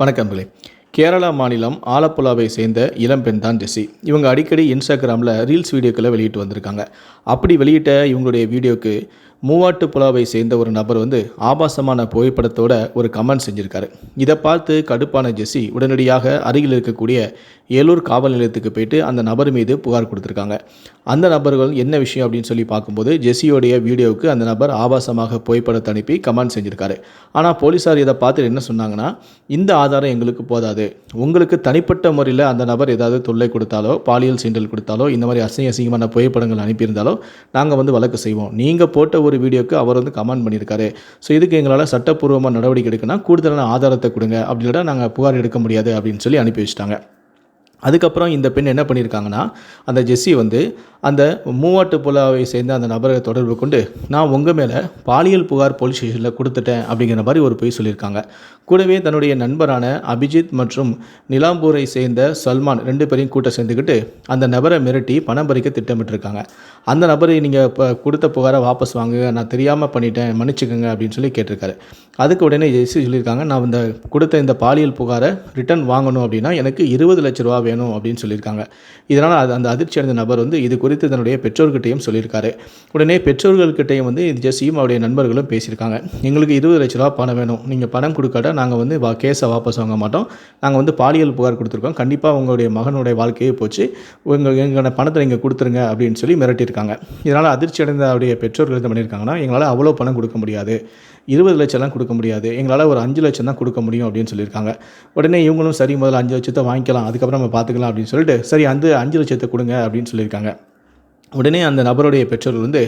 வணக்கங்களே கேரளா மாநிலம் ஆலப்புழாவை சேர்ந்த இளம்பெண் தான் ஜெஸ்ஸி. இவங்க அடிக்கடி இன்ஸ்டாகிராமில் ரீல்ஸ் வீடியோக்களை வெளியிட்டு வந்திருக்காங்க. அப்படி வெளியிட்ட இவங்களுடைய வீடியோக்கு மூவாட்டுப்புழாவை சேர்ந்த ஒரு நபர் வந்து ஆபாசமான புகைப்படத்தோட ஒரு கமெண்ட் செஞ்சுருக்காரு. இதை பார்த்து கடுப்பான ஜெஸ்ஸி உடனடியாக அருகில் இருக்கக்கூடிய ஏலூர் காவல் நிலையத்துக்கு போயிட்டு அந்த நபர் மீது புகார் கொடுத்துருக்காங்க. அந்த நபர்கள் என்ன விஷயம் அப்படின்னு சொல்லி பார்க்கும்போது ஜெஸ்ஸியோடைய வீடியோவுக்கு அந்த நபர் ஆபாசமாக புகைப்படத்தை அனுப்பி கமெண்ட் செஞ்சுருக்காரு. ஆனால் போலீஸார் இதை பார்த்துட்டு என்ன சொன்னாங்கன்னா இந்த ஆதாரம் எங்களுக்கு போதாது. உங்களுக்கு தனிப்பட்ட முறையில் அந்த நபர் ஏதாவது தொல்லை கொடுத்தாலோ பாலியல் சீண்டல் கொடுத்தாலோ இந்த மாதிரி அசிங்க அசிங்கமான புகைப்படங்கள் அனுப்பியிருந்தாலோ நாங்கள் வந்து வழக்கு செய்வோம். நீங்கள் போட்ட ஒரு வீடியோக்கு அவர் வந்து கமெண்ட் பண்ணியிருக்காரு. ஸோ இதுக்கு எங்களால் சட்டப்பூர்வமாக நடவடிக்கை எடுக்கணும் கூடுதலான ஆதாரத்தை கொடுங்க. அப்படின்னா நாங்கள் புகார் எடுக்க முடியாது அப்படின்னு சொல்லி அனுப்பி வச்சிட்டாங்க. அதுக்கப்புறம் இந்த பெண் என்ன பண்ணியிருக்காங்கன்னா அந்த ஜெஸ்ஸி வந்து அந்த மூவாட்டு புலாவை சேர்ந்த அந்த நபரை தொடர்பு கொண்டு நான் உங்கள் மேலே பாலியல் புகார் போலீஸ் ஸ்டேஷனில் கொடுத்துட்டேன் அப்படிங்கிற மாதிரி ஒரு பொய் சொல்லியிருக்காங்க. கூடவே தன்னுடைய நண்பரான அபிஜித் மற்றும் நிலாம்பூரை சேர்ந்த சல்மான் ரெண்டு பேரையும் கூட்ட சேர்ந்துக்கிட்டு அந்த நபரை மிரட்டி பணம் பறிக்க திட்டமிட்டிருக்காங்க. அந்த நபரை நீங்கள் இப்போ கொடுத்த புகாரை வாபஸ் வாங்குங்க. நான் தெரியாமல் பண்ணிட்டேன் மன்னிச்சுக்கோங்க அப்படின்னு சொல்லி கேட்டிருக்காரு. அதுக்கு உடனே ஜெஸ்ஸி சொல்லியிருக்காங்க நான் இந்த கொடுத்த இந்த பாலியல் புகாரை ரிட்டர்ன் வாங்கணும் அப்படின்னா எனக்கு இருபது லட்ச ரூபா வேணும் அப்படின்னு சொல்லியிருக்காங்க. இதனால் அது அந்த அதிர்ச்சி அடைந்த நபர் வந்து இது குறித்து தன்னுடைய பெற்றோர்கிட்டையும் சொல்லியிருக்காரு. உடனே பெற்றோர்கள்கிட்டையும் வந்து இது ஜெஸ்ஸியும் அவருடைய நண்பர்களும் பேசியிருக்காங்க. எங்களுக்கு இருபது லட்ச ரூபா பணம் வேணும். நீங்கள் பணம் கொடுக்காட்ட நாங்கள் வந்து வா கேஸை வாபஸ் வாங்க மாட்டோம். நாங்கள் வந்து பாலியல் புகார் கொடுத்துருக்கோம். கண்டிப்பாக உங்களுடைய மகனுடைய வாழ்க்கையே போச்சு. உங்கள் எங்களோட பணத்தை நீங்கள் கொடுத்துருங்க அப்படின்னு சொல்லி மிரட்டியிருக்காங்க. இதனால் அதிர்ச்சி அடைந்த அவருடைய பெற்றோர்கள் என்ன பண்ணியிருக்காங்கன்னா எங்களால் அவ்வளோ பணம் கொடுக்க முடியாது. இருபது லட்சம்லாம் கொடுக்க முடியாது. எங்களால் ஒரு அஞ்சு லட்சம் தான் கொடுக்க முடியும் அப்படின்னு சொல்லியிருக்காங்க. உடனே இவங்களும் சரி முதல்ல அஞ்சு லட்சத்தை வாங்கிக்கலாம் அதுக்கப்புறம் நம்ம பார்த்துக்கலாம் அப்படின்னு சொல்லிட்டு சரி அந்த அஞ்சு லட்சத்தை கொடுங்க அப்படின்னு சொல்லியிருக்காங்க. உடனே அந்த நபருடைய பெற்றோர்கள் வந்து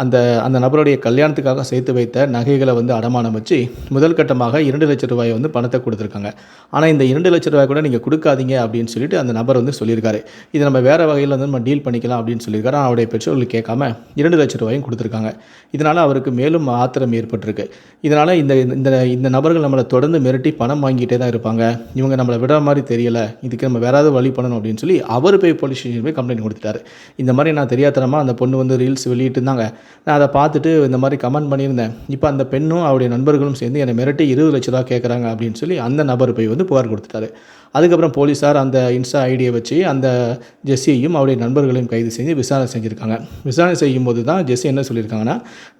அந்த அந்த நபருடைய கல்யாணத்துக்காக சேர்த்து வைத்த நகைகளை வந்து அடமானம் வச்சு முதல் கட்டமாக இரண்டு லட்ச ரூபாயை வந்து பணத்தை கொடுத்துருக்காங்க. ஆனால் இந்த இரண்டு லட்ச ரூபாய் கூட நீங்கள் கொடுக்காதீங்க அப்படின்னு சொல்லிட்டு அந்த நபர் வந்து சொல்லியிருக்காரு. இது நம்ம வேறு வகையில் வந்து நம்ம டீல் பண்ணிக்கலாம் அப்படின்னு சொல்லியிருக்காரு. ஆனால் அவருடைய பெற்றோர்கள் கேட்காம இரண்டு லட்ச ரூபாயும் கொடுத்துருக்காங்க. இதனால் அவருக்கு மேலும் ஆத்திரம் ஏற்பட்டிருக்கு. இதனால் இந்த இந்த இந்த நபர்கள் நம்மளை தொடர்ந்து மிரட்டி பணம் வாங்கிட்டே தான் இருப்பாங்க. இவங்க நம்மளை விட மாதிரி தெரியலை. இதுக்கு நம்ம வேறாவது வழி பண்ணணும் அப்படின்னு சொல்லி அவர் போய் போலீஸ் ஸ்டேஷன் போய் கம்ப்ளைண்ட் கொடுத்துட்டாரு. இந்த மாதிரி நான் தெரியாதனமாக அந்த பொண்ணு வந்து ரீல்ஸ் வெளியிட்டு இருந்தாங்க. நான் அதை பார்த்துட்டு இந்த மாதிரி கமெண்ட் பண்ணியிருந்தேன். இப்போ அந்த பெண்ணும் அவருடைய நண்பர்களும் சேர்ந்து என்னை மிரட்டி இருபது லட்ச ரூபா கேட்குறாங்க அப்படின்னு சொல்லி அந்த நபர் போய் வந்து புகார் கொடுத்துட்டாரு. அதுக்கப்புறம் போலீஸார் அந்த இன்ஸ்டா ஐடியை வச்சு அந்த ஜெஸ்ஸியையும் அவருடைய நண்பர்களையும் கைது செஞ்சு விசாரணை செஞ்சுருக்காங்க. விசாரணை செய்யும் போது தான் ஜெஸ்ஸி என்ன சொல்லியிருக்காங்கன்னா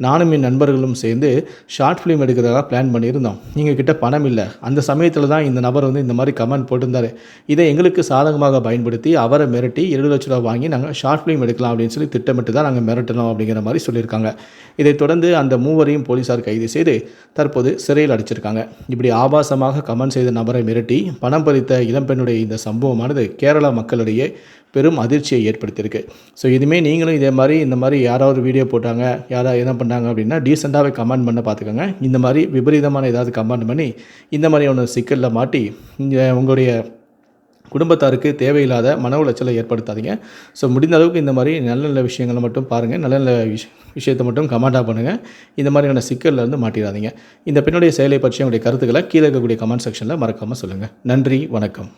நானும் என் நண்பர்களும் சேர்ந்து ஷார்ட் ஃபிலிம் எடுக்கிறதாக பிளான் பண்ணியிருந்தோம். நீங்கள் கிட்ட பணம் இல்லை. அந்த சமயத்தில் தான் இந்த நபர் வந்து இந்த மாதிரி கமெண்ட் போட்டிருந்தார். இதை எங்களுக்கு சாதகமாக பயன்படுத்தி அவரை மிரட்டி இருபது லட்ச ரூபா வாங்கி நாங்கள் ஷார்ட் ஃபிலிம் எடுக்கலாம் அப்படின்னு சொல்லி திட்டமிட்டு தான் நாங்கள் மிரட்டணும் அப்படிங்கிற மாதிரி சொல்லியிருக்காங்க. இதைத் தொடர்ந்து அந்த மூவரையும் போலீசார் கைது செய்து தற்போது சிறையில் அடைச்சிருக்காங்க. இப்படி ஆபாசமாக கமெண்ட் செய்த நபரை மிரட்டி பணம் பறித்த இளம்பெண்ணுடைய இந்த சம்பவமானது கேரளா மக்களிடையே பெரும் அதிர்ச்சியை ஏற்படுத்தியிருக்கு. ஸோ இதுமே நீங்களும் இதே மாதிரி இந்த மாதிரி யாராவது வீடியோ போட்டாங்க யாராவது என்ன பண்ணாங்க அப்படின்னா டீசெண்டாகவே கமெண்ட் பண்ண பார்த்துக்கோங்க. இந்த மாதிரி விபரீதமான ஏதாவது கமெண்ட் பண்ணி இந்த மாதிரியான சிக்கலில் மாட்டி உங்களுடைய குடும்பத்தாருக்கு தேவையில்லாத மன உளைச்சலை ஏற்படுத்தாதீங்க. ஸோ முடிந்த அளவுக்கு இந்த மாதிரி நல்ல நல்ல விஷயங்களை மட்டும் பாருங்கள் நல்ல நல்ல விஷ விஷயத்தை மட்டும் கமெண்டாக பண்ணுங்கள் இந்த மாதிரியான சிக்கலில் இருந்து மாட்டிடாதீங்க. இந்த பெண்ணுடைய செயலை பற்றி உங்களுடைய கருத்துக்களை கீழே இருக்கக்கூடிய கமெண்ட் செக்ஷனில் மறக்காமல் சொல்லுங்கள் நன்றி வணக்கம்.